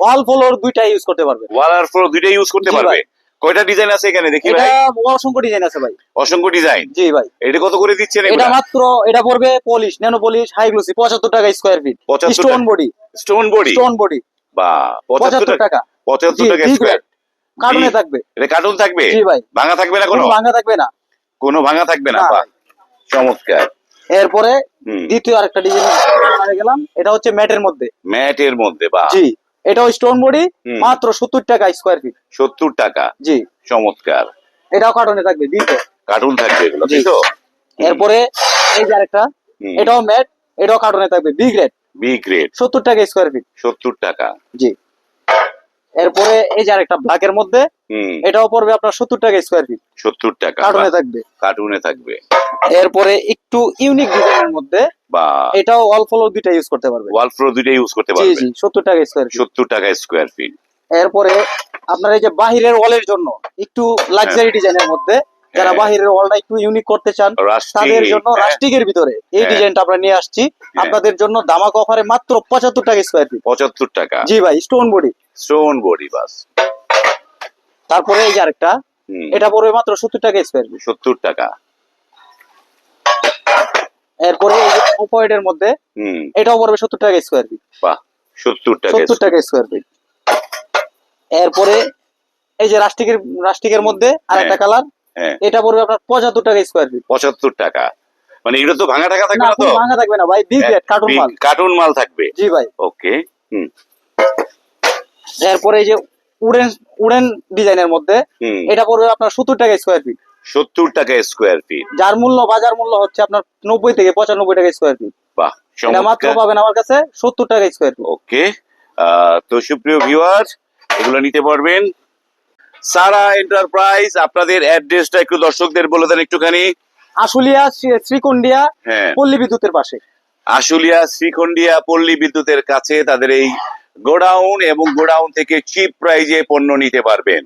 ওয়াল floor দুইটা use করতে পারবে। ওয়াল আর ফ্লোর দুইটা ইউজ করতে পারবে। কয়টা ডিজাইন আছে এখানে? দেখি এটা ভাই। অসংখ্য ডিজাইন আছে ভাই। অসংখ্য ডিজাইন জি ভাই। এটা কত করে দিচ্ছেন এটা মাত্র এটা পড়বে polish nano polish high glossy পঁচাত্তর টাকা square feet 75 stone body stone body stone body বা পঁচাত্তর পঁচাত্তর টাকা। টাকা। পঁচাত্তর জি টাকা ঠিক স্কোয়ার কার্টুনে থাকবে। এটা কার্টুন থাকবে? জি ভাই। ভাঙা থাকবে না কোনো? ভাঙা থাকবে না। কোনো ভাঙা থাকবে না? না। বাহ চমৎকার। এরপরে দ্বিতীয় আরেকটা ডিজাইন গেলাম এটা হচ্ছে ম্যাটের মধ্যে। ম্যাটের মধ্যে বা জি। এটাও স্টোন বডি মাত্র সত্তর টাকা স্কোয়ার ফিট সত্তর টাকা। জি। চমৎকার। এটাও কার্টুনে থাকবে দ্বিতীয় কার্টুন থাকবে এগুলো তো এরপরে এই যে আরেকটা এটাও ম্যাট এটাও কার্টুনে থাকবে বি গ্রেড বি গ্রেড সত্তর টাকা স্কোয়ার ফিট সত্তর টাকা। জি। এরপরে এই যে আরেকটা ব্ল্যাকের মধ্যে এটাও পড়বে আপনার সত্তর টাকা স্কোয়ার ফিট সত্তর টাকা কার্টুনে থাকবে। কার্টুনে থাকবে। এরপরে একটু ইউনিক ডিজাইনের মধ্যে বা এটাও ফ্লোর দুইটা ইউজ করতে পারবে। ওয়াল ফ্লোর দুইটা ইউজ করতে পারবে। জি সত্তর টাকা স্কোয়ার ফিট সত্তর টাকা স্কোয়ার ফিট এরপরে আপনার এই যে বাহিরের ওয়ালের জন্য একটু লাক্সারি ডিজাইনের মধ্যে যারা হ্যাঁ। বাহিরের ওয়ালটা একটু ইউনিক করতে চান তাদের জন্য হ্যাঁ, রাস্টিকের ভিতরে এই হ্যাঁ। ডিজাইনটা আমরা নিয়ে আসছি। আপনাদের জন্য দামাক অফারে মাত্র পঁচাত্তর টাকা স্কোয়ার ফিট পঁচাত্তর টাকা। জি ভাই স্টোন বডি স্টোন বডি বাস। তারপরে এই যে আরেকটা এটা পড়বে মাত্র সত্তর টাকা স্কোয়ার ফিট সত্তর টাকা। এরপরে অপয়েডের মধ্যে এটাও পড়বে সত্তর টাকা স্কোয়ার ফিট বাহ সত্তর টাকা সত্তর টাকা স্কোয়ার ফিট এরপরে এই যে রাস্টিকের রাস্টিকের মধ্যে আরেকটা হ্যাঁ। কালার এটা পড়বে আপনার পঁচাত্তর টাকা স্কোয়ার ফিট পঁচাত্তর টাকা। মানে এগুলো তো ভাঙা টাকা থাকবে না তো? ভাঙা থাকবে না ভাই বিগ রেট কার্টুন মাল। কার্টুন মাল থাকবে। জি ভাই। ওকে হুম। এরপরে এই যে উডেন উডেন ডিজাইনের মধ্যে এটা পড়বে আপনার সত্তর টাকা স্কোয়ার ফিট সত্তর টাকা স্কোয়ার ফিট যার মূল্য বাজার মূল্য হচ্ছে আপনার নব্বই থেকে পঁচানব্বই টাকা স্কোয়ার ফিট বাহ এটা মাত্র পাবেন আমার কাছে সত্তর টাকা স্কোয়ার ফিট ওকে তো সুপ্রিয় ভিউয়ার এগুলো নিতে পারবেন। সারা এন্টারপ্রাইজ আপনাদের অ্যাড্রেসটা একটু দর্শকদের বলে দেন একটুখানি। আশুলিয়া শ্রী- শ্রীকুন্ডিয়া হ্যাঁ। পল্লী বিদ্যুতের পাশে। আশুলিয়া শ্রীখন্ডিয়া পল্লী বিদ্যুতের কাছে তাদের এই গোডাউন এবং গোডাউন থেকে চিপ প্রাইজে পণ্য নিতে পারবেন।